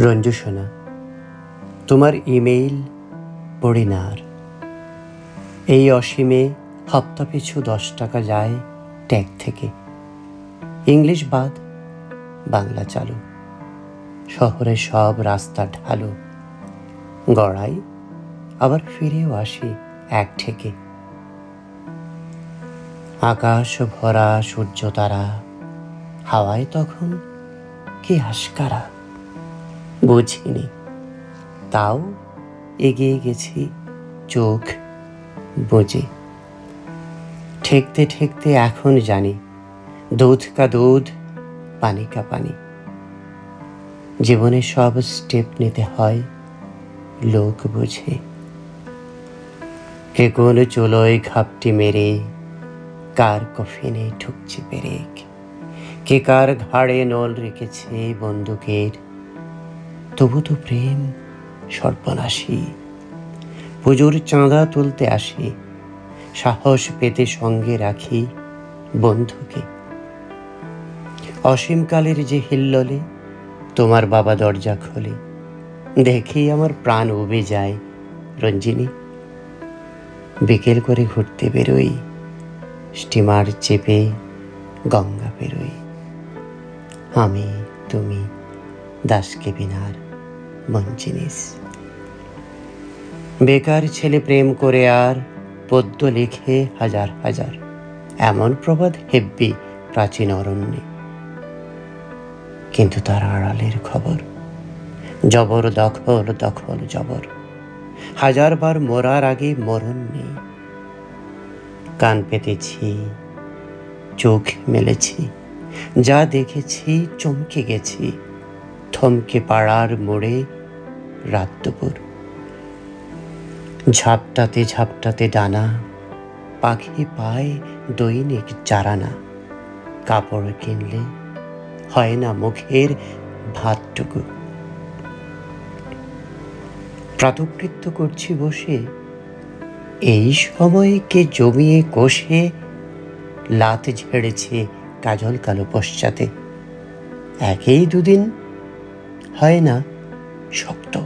রঞ্জু সোনা তোমার ইমেইল পড়ি না আর এই অসীমে হপ্তা পিছু দশ টাকা যায় ট্যাগ থেকে। ইংলিশ বাদ, বাংলা চালু। শহরে সব রাস্তা ঢালু। গড়াই, আবার ফিরেও আসি এক ঠেকে আকাশ ভরা সূর্য তারা, হাওয়ায় তখন কি হাসকারা। বুঝিনি। তাও এগিয়ে গেছি চোখ বুঝে ঠেকতে ঠেকতে এখন জানি, দুধ কা দুধ, পানি কা পানি। জীবনে সব স্টেপ নিতে হয়, লোক বুঝে। কে কোন চুলোয় ঘাপটি মেরে, কার কফিনে ঠুকছে পেরেক কে কার ঘাড়ে নল রেখেছে বন্দুকের? তবু তো প্রেম, সর্বনাশী। পুজোর চাঁদা তুলতে আসি, সাহস পেতে সঙ্গে রাখি বন্ধুকে। অসীমকালের যে হিল্ললে তোমার বাবা দরজা খোলে, দেখেই আমার প্রাণ উবে যায় রঞ্জিনী। বিকেল করে ঘুরতে বেরোই, স্টিমার চেপে গঙ্গা পেরোই। আমি, তুমি, দাসকে বিনার মন জিনিস বেকার ছেলে প্রেম করে আর পদ্য লিখে হাজার হাজার। এমন প্রবাদ হেব্বি প্রাচীন অরণ্যে। কিন্তু তার আড়ালের খবর, জবর দখল দখল, জবর। হাজারবার মরার আগে মরণ নেই। কান পেতেছি, চোখ মেলেছি, যা দেখেছি চমকে গেছি। থমকে পাড়ার মোড়ে রাত দুপুর। ঝাপটাতে ঝাপটাতে ডানা, পাখি পায় দৈনিক চারানা, কাপড় কিনলে হয় না মুখের ভাতটুকু। প্রাতকৃত্য করছি বসে, এই সময় কে জমিয়ে কষে, লাত ঝেড়েছে কাজল কালো পশ্চাতে। একেই দুদিন হয় না শক্ত,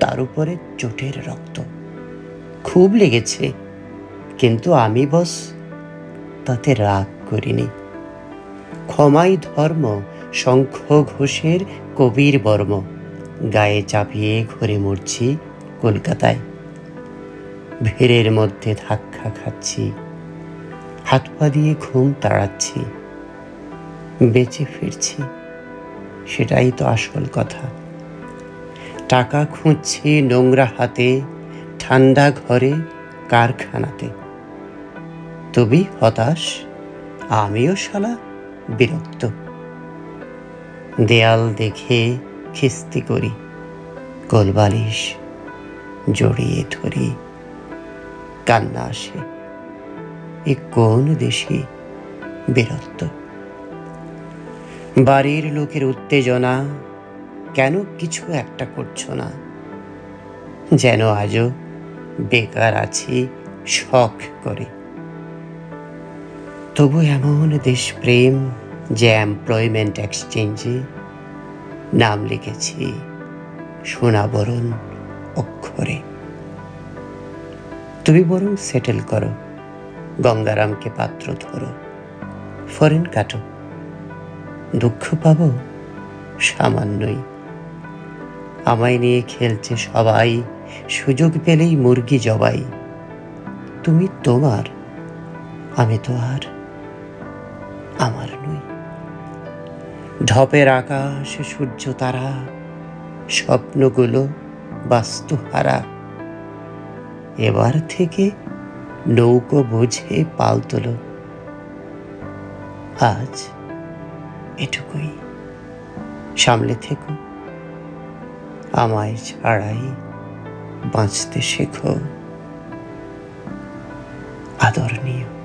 তার উপরে চোটের রক্ত। খুব লেগেছে, কিন্তু আমি বস, তাতে রাগ করিনি। ক্ষমাই ধর্ম, শঙ্খ ঘোষের কবির বর্ম, গায়ে চাপিয়ে ঘুরে মরছি কলকাতায়। ভিড়ের মধ্যে ধাক্কা খাচ্ছি, হাত পা দিয়ে ঘুম তাড়াচ্ছি, বেঁচে ফিরছি, সেটাই তো আসল কথা। টাকা খুঁজছি নোংরা হাতে, ঠান্ডা ঘরে, কারখানাতে। তবি হতাশ, আমিও শালা বিরক্ত। দেয়াল দেখে খিস্তি করি কোলবালিশ জড়িয়ে ধরি, কান্না আসে। এ কোন দেশে বীরত্ব বাড়ির লোকের উত্তেজনা কেন কিছু একটা করছ না? যেন আজও বেকার আছি শখ করে। তবু এমন দেশপ্রেম যে এমপ্লয়মেন্ট এক্সচেঞ্জে নাম লিখেছি সোনাবরণ অক্ষরে। তুমি বরং সেটেল করো, গঙ্গারামকে পাত্র ধরো, ফরেন কাটো। দুঃখ পাবো সামান্যই। আমায় নিয়ে খেলছে সবাই। সুযোগ পেলেই মুরগি জবাই। তুমি তোমার, আমি তো আর আমার নই। ঢপের আকাশ, সূর্য তারা, স্বপ্নগুলো বাস্তুহারা। এবার থেকে নৌকো বুঝে পাল তোলো। আজ এটুকুই। সামলে থেকো। আমায় ছাড়াই বাঁচতে শেখো। আদরণীয়